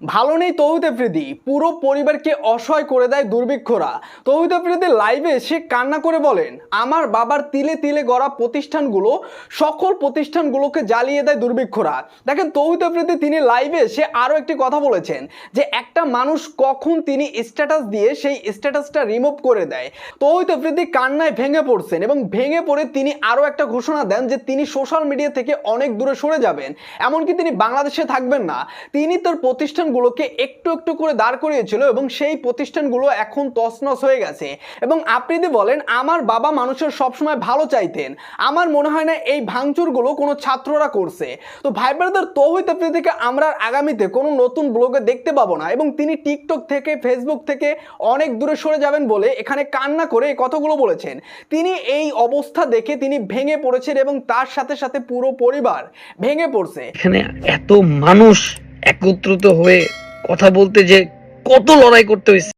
ভালো নেই তৌহিদ আফ্রিদি। পুরো পরিবারকে অসহায় করে দেয় দুর্ভিক্ষরা। তৌহিদ আফ্রিদি লাইভে সে কান্না করে বলেন, আমার বাবার তিলে তিলে গড়া প্রতিষ্ঠানগুলো, সকল প্রতিষ্ঠানগুলোকে জ্বালিয়ে দেয় দুর্ভিক্ষরা। দেখেন, তৌহিদ আফ্রিদি তিনি লাইভে সে আরও একটি কথা বলেছেন, যে একটা মানুষ কখন তিনি স্ট্যাটাস দিয়ে সেই স্ট্যাটাসটা রিমুভ করে দেয়। তৌহিদ আফ্রিদি কান্নায় ভেঙে পড়ছেন এবং ভেঙে পড়ে তিনি আরও একটা ঘোষণা দেন, যে তিনি সোশ্যাল মিডিয়া থেকে অনেক দূরে সরে যাবেন। এমনকি তিনি বাংলাদেশে থাকবেন না। তিনি তার প্রতিষ্ঠানগুলোকে একটু একটু করে দাঁড় করিয়েছিল এবং সেই প্রতিষ্ঠানগুলো এখন তছনছ হয়ে গেছে। এবং আপনি যদি বলেন, আমার বাবা মানুষের সবসময় ভালো চাইতেন, আমার মনে হয় না এই ভাঙচুরগুলো কোনো ছাত্ররা করছে। তো ভাই ব্রাদার, তৌহিদ থেকে আমরা আগামীতে কোনো নতুন ব্লগে দেখতে পাবো না এবং তিনি টিকটক থেকে, ফেসবুক থেকে অনেক দূরে সরে যাবেন বলে এখানে কান্না করে এই কথাগুলো বলেছেন। তিনি এই অবস্থা দেখে তিনি ভেঙে পড়েছেন এবং তার সাথে সাথে পুরো পরিবার ভেঙে পড়ছে। এখানে এত মানুষ একত্রিত হয়ে কথা বলতে যে কত লড়াই করতে হয়েছে।